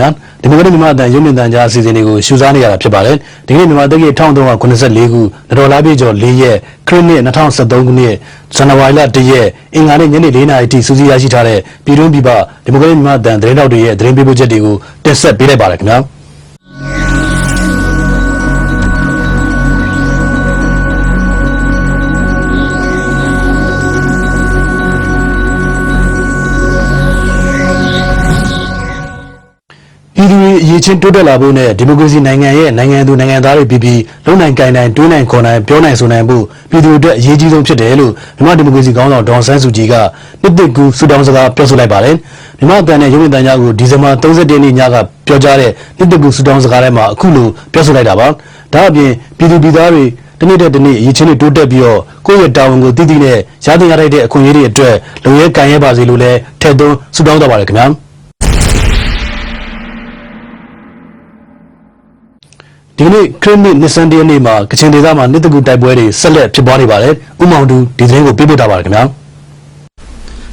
မင်္ဂလာပါခင်ဗျာဒီမိုကရက်မြန်မာအတန်ရုပ်မြင်သံကြားအစီအစဉ်တွေကိုရှုစားနေရတာဖြစ်ပါတယ်ဒီကနေ့မြန်မာတက္ကသိုလ်1384ခုနတော်လာပြည့်ကျော်၄ရက်ခရစ်နှစ်2013ခုနှစ်ဇန်နဝါရီလ1ရက်အင်္ဂါနေ့ညနေ4နာရီထိစူးစီးရရှိထားတဲ့ပြည်တွင်းပြည်ပဒီမိုကရက်မြန်မာအတန်သတင်းတောက်တွေရဲ့သတင်းပေးပို့ချက်တွေကိုတင်ဆက်ပေးလိုက်ပါရခင်ဗျာ ပြည်သူတွေအရေးချင်းတိုးတက်လာဖို့နဲ့ဒီမိုကရေစီနိုင်ငံရဲ့နိုင်ငံသူနိုင်ငံသားတွေပြည်ပြီးလုံနိုင်ကိုင်နိုင်တွင်းနိုင်ခေါ်နိုင်ပြောနိုင်ဆိုနိုင်ဖို့ပြည်သူတွေအတွက်အရေးကြီးဆုံးဖြစ်တယ်လို့မြန်မာဒီမိုကရေစီခေါင်းဆောင်ဒေါန်ဆန်းစုကြည်ကနှစ်သိကူဆူတောင်းစကားပြောဆိုလိုက်ပါတယ်မြန်မာအတန်နဲ့ရုပ်မြင်သံကြားကိုဒီဇင်ဘာ31ရက်နေ့ညကပြောကြားတဲ့နှစ်သိကူဆူတောင်းစကားထဲမှာအခုလိုပြောဆိုလိုက်တာပါဒါအပြင်ပြည်သူပြည်သားတွေတနေ့တဲ့တနေ့အရေးချင်းတွေတိုးတက်ပြီးတော့ကိုယ့်ရဲ့တာဝန်ကိုတည်တည်နဲ့ရသင့်ရထိုက်တဲ့အခွင့်အရေးတွေအတွက်လုံရဲကံရဲပါစေလို့လည်းထည့်သွင်းဆူတောင်းတော့ပါတယ်ခင်ဗျာ ဒီကနေ့ခရစ်နှစ်နှစ်ဆန်းတရက်နေ့မှာကချင်ဒေသမှာနှစ်တကူတိုက်ပွဲတွေဆက်လက်ဖြစ်ပွားနေပါတယ်။ဥမောင်တူဒီသတင်းကိုပေးပို့ထားပါတယ်ခင်ဗျာ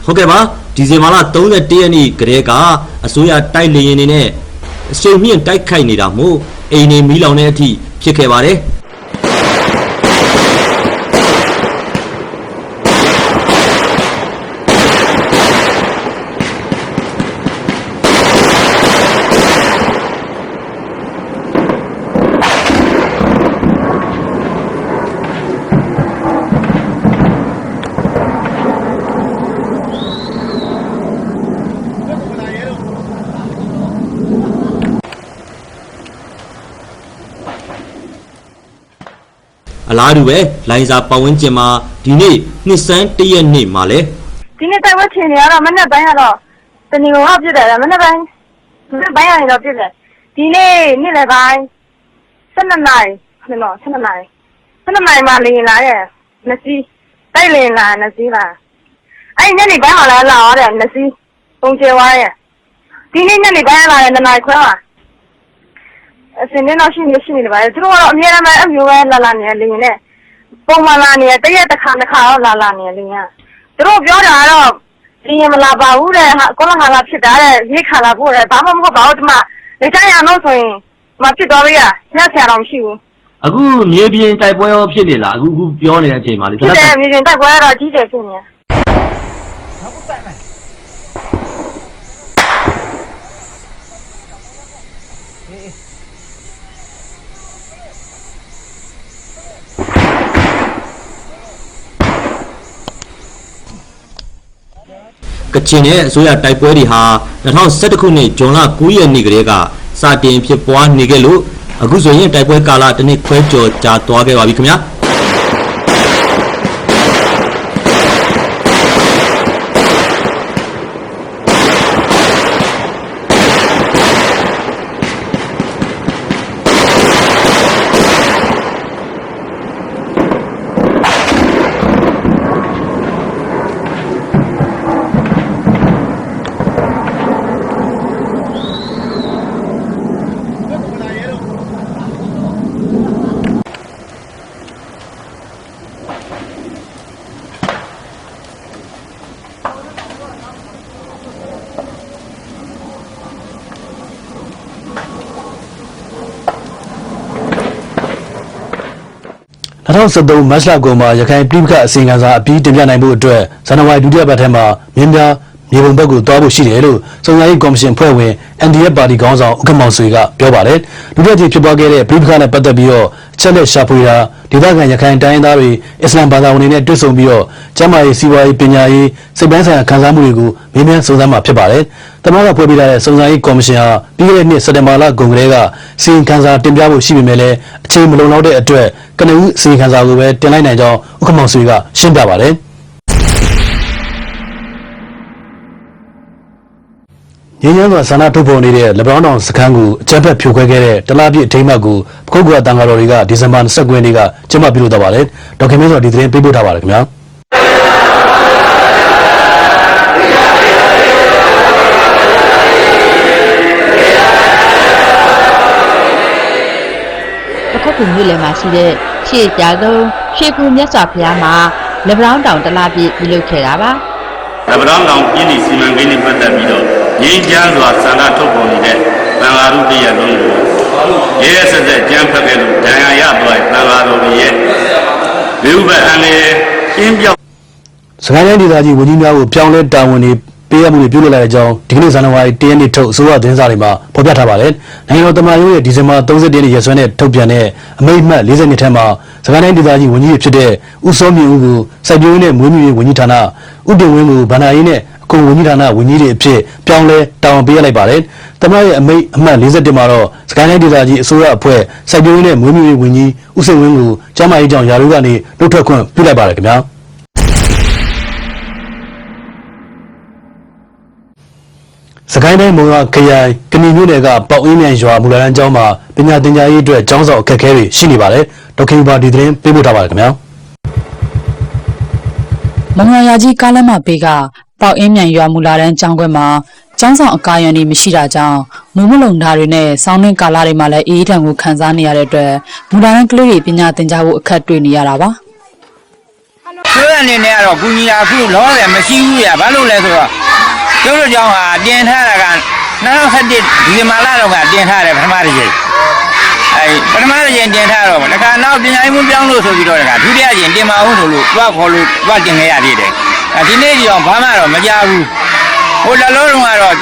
ဟုတ်ကဲ့ပါဒီဇင်ဘာလ31ရက်နေ့ကတည်းကအစိုးရတိုက်လေရင်တွေနဲ့အရှိန်မြင့်တိုက်ခိုက်နေတာမို့အိမ်နေမီးလောင်တဲ့အထိဖြစ်ခဲ့ပါတယ် အလားတူပဲလိုင်စာပတ်ဝန်းကျင်မှာဒီနေ့နှစ်ဆန်း1ရက်နေ့မှာလဲဒီနေ့တိုက်ပွဲချင်နေရတော့မနေ့ပိုင်းကတော့တဏီကောင်ကပြစ်တယ်မနေ့ပိုင်းမနေ့ပိုင်းကနေတော့ပြစ်တယ်ဒီနေ့နေ့လယ်ပိုင်း12နာရီဟုတ်တော့12နာရီ12နာရီမှလင်းလာရဲ့နှစ်စီးတိုက်လင်းလာနှစ်စီးလာအဲ့ညနေပိုင်းကလည်းလာရတယ်နှစ်စီးပုံကျဲသွားရဲ့ဒီနေ့ညနေပိုင်းလာတဲ့နှစ်နာရီခွဲမှာ အစင်းနေတော့ရှိနေရှိနေတယ်ဗျာသူတို့ကတော့အများအားဖြင့်အမျိုးပဲလာလာနေလင်းနေပုံမှန်လာနေတရက်တစ်ခါတစ်ခါတော့လာလာနေလင်းရသူတို့ပြောတာကတော့ဒီရင်မလာပါဘူးတဲ့ဟာကိုလဟာလာဖြစ်တာတဲ့ရိတ်ခါလာဖို့တဲ့ဘာမှမဟုတ်ပါဘူးဒီမှာနေတိုင်းရအောင်ဆိုရင်ဒီမှာဖြစ်သွားပြီရညဆရာတော်မရှိဘူးအခုမြေပြင်တိုက်ပွဲရောဖြစ်နေလားအခုအခုပြောနေတဲ့အချိန်မှာလေဖြစ်တယ်မြေပြင်တိုက်ပွဲကတော့ကြီးတယ်ဖြစ်နေတယ် ကချင်နဲ့အစိုးရတိုက်ပွဲတွေဟာ2011ခုနှစ်ဇွန်လ9ရက်နေ့ကတည်းကစတင်ဖြစ်ပွားနေခဲ့လို့အခုဆိုရင်တိုက်ပွဲကာလတစ်နှစ်ခွဲကျော်ကြာသွားခဲ့ပါပြီခင်ဗျာ 2013မတ်လကုန်မှာရခိုင်ပြည်ပကအစီအံစာအပြီးတင်ပြနိုင်မှုအတွက်ဇန်နဝါရီဒုတိယပတ်ထဲမှာမြင်းများ မြေပုံဘက်ကိုသွားဖို့ရှိတယ်လို့စုံစမ်းရေးကော်မရှင်ဖွဲ့ဝင် NDF ပါတီခေါင်းဆောင်ဥက္ကမောင်ဆွေကပြောပါတယ်ဒုတိယကြိမ်ဖြစ်ပွားခဲ့တဲ့ပြည်ပကနဲ့ပတ်သက်ပြီးတော့အချက်လက်ရှာဖွေတာဒေသခံရခိုင်တိုင်းရင်းသားတွေအစ္စလမ်ဘာသာဝင်တွေနဲ့တွေ့ဆုံပြီးတော့ကျမ်းမာရေးစီးပွားရေးပညာရေးစိတ်ပိုင်းဆိုင်ရာခံစားမှုတွေကိုမေးမြန်းစုံစမ်းမှာဖြစ်ပါတယ်တမန်ကဖွဲ့ပေးထားတဲ့စုံစမ်းရေးကော်မရှင်ဟာပြီးခဲ့တဲ့နှစ်စက်တင်ဘာလကုန်ကလေးကစီရင်ခံစာတင်ပြဖို့ရှိပေမဲ့လည်းအချိန်မလုံလောက်တဲ့အတွက်ကနဦးစီရင်ခံစာကိုပဲတင်လိုက်နိုင်ကြောင်းဥက္ကမောင်ဆွေကရှင်းပြပါတယ် ရင်းရင်းကဆန္ဒထုတ်ဖော်နေတဲ့လက်ဘရောင်းတောင်စခန်းကိုအကြမ်းဖက်ဖြိုခွဲခဲ့တဲ့တလားပြည့်အထိမ်းအမှတ်ကိုပခုတ်ကွာတန်ဃာတော်တွေကဒီဇင်ဘာ29ရက်နေ့ကကျင်းပပြုလုပ်တော့ပါတယ်။ဒေါက်ခင်မင်းစောဒီသတင်းပေးပို့ထားပါတယ်ခင်ဗျာ။ပခုတ်ကူမြို့လယ်မှာရှိတဲ့ရှေ့ကြဆုံးရွှေကူမြတ်စွာဘုရားမှာလက်ဗရောင်းတောင်တလားပြည့်ပြုလုပ်ခဲ့တာပါ။တပရောင်းတောင်ပြည်သူစီမံကိန်းနဲ့ပတ်သက်ပြီးတော့ ငြိမ်းချမ်းစွာဆန္ဒထုတ်ပေါ်နေတဲ့သံဃာရုတရားလုံးကိုရဲရဲဆက်ဆက်ကြမ်းဖက်ခဲ့လို့ဒဏ်ရာရသွားတဲ့သံဃာတော်တွေရဲ့ဘေးဥပဒ်အန္တရာယ်ကျင်းပြောက်စကိုင်းတိုင်းဒေသကြီးဝန်ကြီးများကိုပြောင်းလဲတာဝန်တွေပေးရမှုတွေပြုလုပ်လိုက်တဲ့အကြောင်းဒီကနေ့ဇန်နဝါရီ၁ရက်နေ့ထုတ်အစိုးရသတင်းစာတွေမှာဖော်ပြထားပါတယ်။နိုင်ငံတော်သမ္မတရုံးရဲ့ဒီဇင်ဘာ31ရက်နေ့ရက်စွဲနဲ့ထုတ်ပြန်တဲ့အမိန့်အမှတ်40နှစ်ထဲမှာစကိုင်းတိုင်းဒေသကြီးဝန်ကြီးတွေဖြစ်တဲ့ဦးစောမြင့်ဦးကိုစိုက်ပျိုးရေးနဲ့မွေးမြူရေးဝန်ကြီးဌာနဥတင်ဝင်းကိုဗန္ဒာရေးနဲ့ အခွန်ဝန်ကြီးဌာနဝန်ကြီးတွေအဖြစ်ပြောင်းလဲတာဝန်ပေးရလိုက်ပါတယ်။သမ္မတရဲ့အမိန့်အမှတ်41မှာတော့စကိုင်းတိုင်းဒေသကြီးအစိုးရအဖွဲ့စိုက်ပျိုးရေးနဲ့မွေးမြူရေးဝန်ကြီးဦးစိန်ဝင်းကိုကျန်းမာရေးကြောင့်ယာရုကနေနှုတ်ထွက်ခွင့်ပြုလိုက်ပါတယ်ခင်ဗျာ။စကိုင်းတိုင်းမုံရွာခရိုင်ကဏီမြို့နယ်ကပေါက်အင်းမြန်ရွာမူလာရန်ကျောင်းမှာပညာသင်ကြားရေးအတွက်ကျောင်းဆောင်အခက်အခဲတွေရှိနေပါတယ်။ဒေါက်ခင်ဘာဒီသတင်းပေးပို့ထားပါတယ်ခင်ဗျာမင်္ဂလာရာကြီးကားလမ်းမဘေးက ပေါက်အင်းမြန်ရွာမူလာတန်းကျောင်းခွဲမှာကျောင်းဆောင်အကာအရံတွေမရှိတာကြောင့်မူမလုံဓာတွေနဲ့စောင်းနှင်းကာလာတွေမှာလည်းအေးအေးထန်ကိုခံစားနေရတဲ့အတွက်မူလာတန်းကလေးတွေပညာသင်ကြားဖို့အခက်တွေ့နေရတာပါကျွေးအနေနဲ့ကတော့ကုညီတာအခုလောဆယ်မရှိဘူးရဘာလို့လဲဆိုတော့ကျုပ်တို့ကျောင်းဟာတင်ထားတာက2017ဒီဇင်ဘာလတော့ကတင်ထားတယ်ပထမတစ်ချိန်အဲပထမတစ်ချိန်တင်ထားတော့တခါနောက်ပညာရေးမှုပြောင်းလို့ဆိုပြီးတော့တခါဒုတိယချိန်တင်မအောင်ဆိုလို့တွားခေါ်လို့တွားတင်ခဲ့ရသေးတယ်အဲ ဒီနေ့ဒီအောင်ဘာမှတော့မကြဘူးဟိုလလောတုန်းကတော့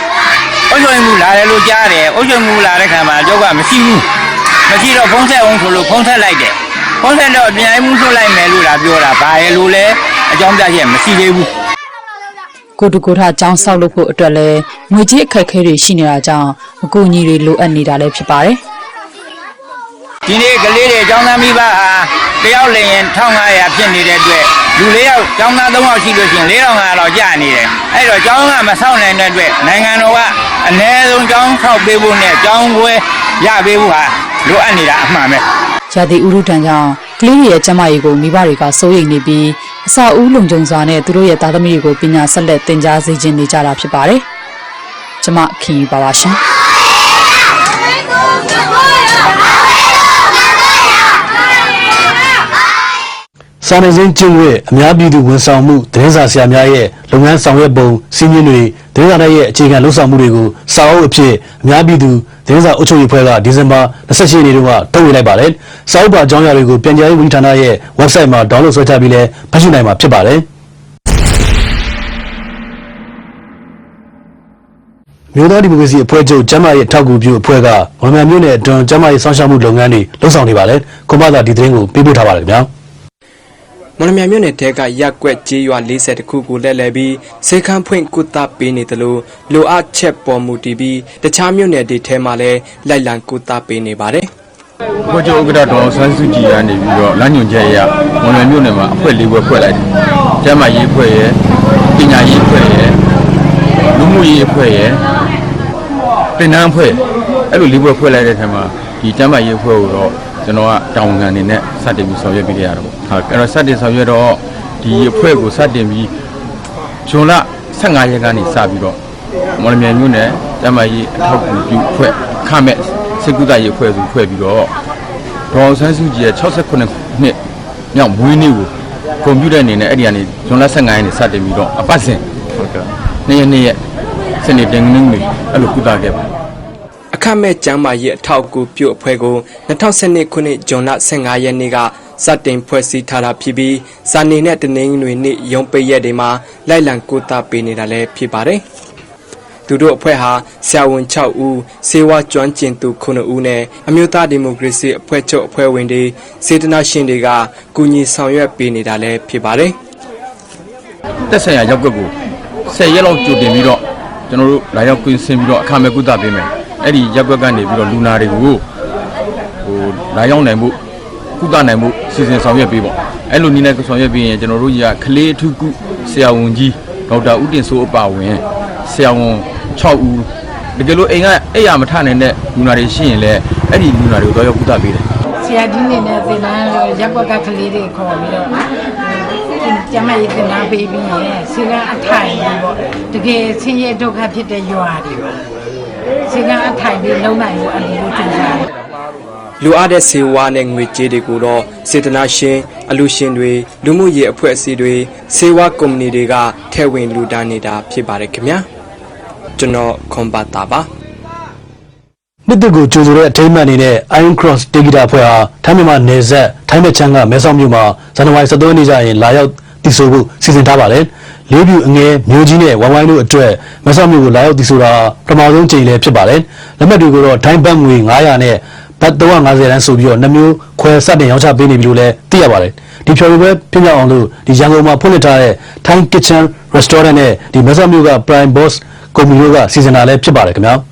အုပ်ချုပ်မှုလာတယ်လို့ကြားတယ်အုပ်ချုပ်မှုလာတဲ့ခါမှာကျောက်ကမရှိဘူးမရှိတော့ဖုံးဆက်အောင်ဆိုလို့ဖုံးဆက်လိုက်တယ်ဖုံးဆက်တော့ပညာရေးမှုထုတ်လိုက်မယ်လို့လာပြောတာဘာရဲ့လို့လဲအကြောင်းပြချက်မရှိသေးဘူးကိုတူကိုထကျောင်းဆောက်လုပ်ဖို့အတွက်လည်းငွေကြေးအခက်အခဲတွေရှိနေတာကြောင့်အကူအညီတွေလိုအပ်နေတာလည်းဖြစ်ပါတယ်ဒီနေ့ကလေးတွေအကြောင်းသားမိဘဟာ တယောက်လင်ရင်1500ဖြစ်နေတဲ့အတွက်လူ၄ယောက်အကြောင်းသား3ယောက်ရှိလို့ရှိရင်4500လောက်ကြာနေတယ်အဲ့တော့အကြောင်းကမဆောက်နိုင်တဲ့အတွက်နိုင်ငံတော်ကအနည်းဆုံးအကြောင်းဆောက်ပေးဖို့နဲ့အကြောင်းခွဲရပေးဖို့ဟာလိုအပ်နေတာအမှန်ပဲရာသီဥတုတန်ကြောင့်ကလေးတွေရဲ့ကျန်းမာရေးကိုမိဘတွေကစိုးရိမ်နေပြီးအစာအုပ်လုံခြုံစွာနဲ့သူတို့ရဲ့သားသမီးတွေကိုပညာဆက်လက်သင်ကြားစေခြင်းနေကြတာဖြစ်ပါတယ်။ကျမခင်ယူပါပါရှင်။ စာနယ်ဇင်းကျင့်ဝတ်အများပြည်သူဝန်ဆောင်မှုသတင်းစာဆရာများရဲ့လုပ်ငန်းဆောင်ရွက်ပုံစီးမြင်တွေသတင်းစာတွေရဲ့အခြေခံလှုပ်ဆောင်မှုတွေကိုစာအုပ်အဖြစ်အများပြည်သူသတင်းစာအုပ်ချုပ်ရေးဖွဲ့ကဒီဇင်ဘာ28ရက်နေ့တုန်းကထုတ်ဝေလိုက်ပါတယ်။စာအုပ်ပါအကြောင်းအရာတွေကိုပြန်ကြားရေးဝန်ကြီးဌာနရဲ့ website မှာ download ဆွဲချပြီးလည်းဖတ်ရှုနိုင်မှာဖြစ်ပါတယ်။မြို့သားဒီမိုကရေစီအဖွဲ့ချုပ်ကျမ်းမာရေးထောက်ကူပြုအဖွဲ့ကမော်လမြိုင်မြို့နယ်အတွင်းကျမ်းမာရေးစောင့်ရှောက်မှုလုပ်ငန်းတွေလှုပ်ဆောင်နေပါတယ်။ကွန်မသာဒီသတင်းကိုပေးပို့ထားပါတယ်ခင်ဗျာ။ မော်လမြိုင်မြို့နယ်တဲကရက်ကွက်ကြေးရွာ40ခုကိုလက်လဲပြီးစေခန်းဖွင့်ကုသပေးနေတယ်လို့လိုအပ်ချက်ပေါ်မူတည်ပြီးတခြားမြို့နယ်တွေထဲမှာလည်းလိုက်လံကုသပေးနေပါတယ်ဘုကျော်ဥက္ကဋ္ဌတော်ဆန်းစုကြည်ကနေပြီးတော့လမ်းညွှန်ချက်အရမော်လမြိုင်မြို့နယ်မှာအဖွဲ့၄ဘွဲ့ဖွဲ့လိုက်တယ်။ကျန်းမာရေးအဖွဲ့ရယ်ပညာရေးအဖွဲ့ရယ်လူမှုရေးအဖွဲ့ရယ်တင်နန်းအဖွဲ့အဲ့လို၄ဘွဲ့ဖွဲ့လိုက်တဲ့ထက်မှာဒီကျန်းမာရေးအဖွဲ့ကိုတော့ ကျွန်တော်ကတောင်းခံနေနဲ့စတင်ပြီးဆောင်ရွက်ပေးကြရတာပေါ့။ဟုတ်အဲ့တော့စတင်ဆောင်ရွက်တော့ဒီအဖွဲ့ကိုစတင်ပြီးဂျွန်လ15ရက်ကနေစပြီးတော့မော်လမြိုင်မြို့နယ်ကျန်းမာရေးအထောက်အကူပြုအဖွဲ့ခမဲ့စေကုသရေးအဖွဲ့စုဖွဲ့ပြီးတော့ဒေါအောင်ဆန်းစုကြည်ရဲ့68နှစ်မြောက်မွေးနေ့ကိုကွန်ပျူတာအနေနဲ့အဲ့ဒီကနေဇွန်လ15ရက်နေ့စတင်ပြီးတော့အပတ်စဉ်ဟုတ်ကဲ့နေ့ရက်နေ့ရက်စနေတင်ငင်းနေအဲ့လိုကုသခဲ့ပါအ ခမဲ့ကျမ်းမာရေးအထောက်အကူပြုအဖွဲ့ကို2012ခုနှစ်ဇွန်လ15ရက်နေ့ကစတင်ဖွဲ့စည်းထားတာဖြစ်ပြီးစာနေနဲ့တနင်္ဂနွေနေ့ရုံးပိတ်ရက်တွေမှာလိုက်လံကုသပေးနေတာလည်းဖြစ်ပါတယ်။သူတို့အဖွဲ့ဟာဆရာဝန်6ဦးစေဝါကျွမ်းကျင်သူ9ဦးနဲ့အမျိုးသားဒီမိုကရေစီအဖွဲ့ချုပ်အဖွဲ့ဝင်တွေစေတနာရှင်တွေကကူညီဆောင်ရွက်ပေးနေတာလည်းဖြစ်ပါတယ်။တက်ဆိုင်ရာရောက်ကွက်ကို10ရက်လောက်ကြိုတင်ပြီးတော့ကျွန်တော်တို့လာရောက်ကွင်းဆင်းပြီးတော့အခမဲ့ကုသပေးမယ် အဲ့ဒီရက်ကွက်ကနေပြီးတော့လူနာတွေကိုဟိုလာရောက်နိုင်မှုကုသနိုင်မှုစီစဉ်ဆောင်ရွက်ပေးပေါ့အဲ့လိုနည်းနဲ့ဆောင်ရွက်ပေးရင်ကျွန်တော်တို့ကြီးကကလေးအထုကုဆရာဝန်ကြီးဒေါက်တာဦးတင်စိုးအပါဝင်ဆရာဝန်6ဦးတကယ်လို့အိမ်ကအိမ်ရမထနိုင်တဲ့လူနာတွေရှိရင်လည်းအဲ့ဒီလူနာတွေကိုတော့ရောက်ကုသပေးတယ်ဆရာကြီးနေနဲ့သင်တန်းရက်ကွက်ကကလေးတွေခေါ်ပြီးတော့ကျမရေးသင်တန်းပေးပြီးရင်ဆေကအထိုင်ပြီးပေါ့တကယ်ဆင်းရဲဒုက္ခဖြစ်တဲ့ရွာတွေပေါ့ ဆေကအထိုင်ပြီးလုံနိုင်ဖို့အတူတူကြိုးစားတယ်လူအားတဲ့စေဝါနဲ့ငွေကြေးတွေကိုတော့စေတနာရှင်အလူရှင်တွေလူမှုရေးအဖွဲ့အစည်းတွေစေဝါကုမ္ပဏီတွေကထဲဝင်လူဒန်းနေတာဖြစ်ပါတယ်ခင်ဗျာကျွန်တော်ခွန်ပါတာပါနှစ်သက်ကိုကြိုဆိုတဲ့အထိမ်းအမှတ်အနေနဲ့ Iron Cross တေဂီတာအဖွဲ့ဟာထိုင်းမြန်မာနယ်စပ်ထိုင်းမဲ့ချမ်းကမဲဆောက်မြို့မှာဇန်နဝါရီ17ရက်နေ့ကျရင်လာရောက် တည်ဆိုဖို့စီစဉ်ထားပါတယ်။လေးပြူအငယ်မျိုးကြီးနဲ့ဝိုင်းဝိုင်းတို့အတွက်မဲဆောက်မြို့ကိုလာရောက်တည်ဆိုတာပထမဆုံးကြိမ်လည်းဖြစ်ပါတယ်။လက်မှတ်တွေကိုတော့ထိုင်းဘတ်ငွေ900နဲ့ဘတ်350တန်းဆိုပြီးတော့နှမျိုးခွဲစတင်ရောင်းချပေးနေပြီလို့လည်းသိရပါတယ်။ဒီဖြော်ပြပွဲပြင်ပြအောင်လို့ဒီရန်ကုန်မှာဖွင့်လှစ်ထားတဲ့ Thai Kitchen Restaurant နဲ့ဒီမဲဆောက်မြို့က Prime Boss ကုမ္ပဏီတို့ကစီစဉ်တာလည်းဖြစ်ပါတယ်ခင်ဗျာ။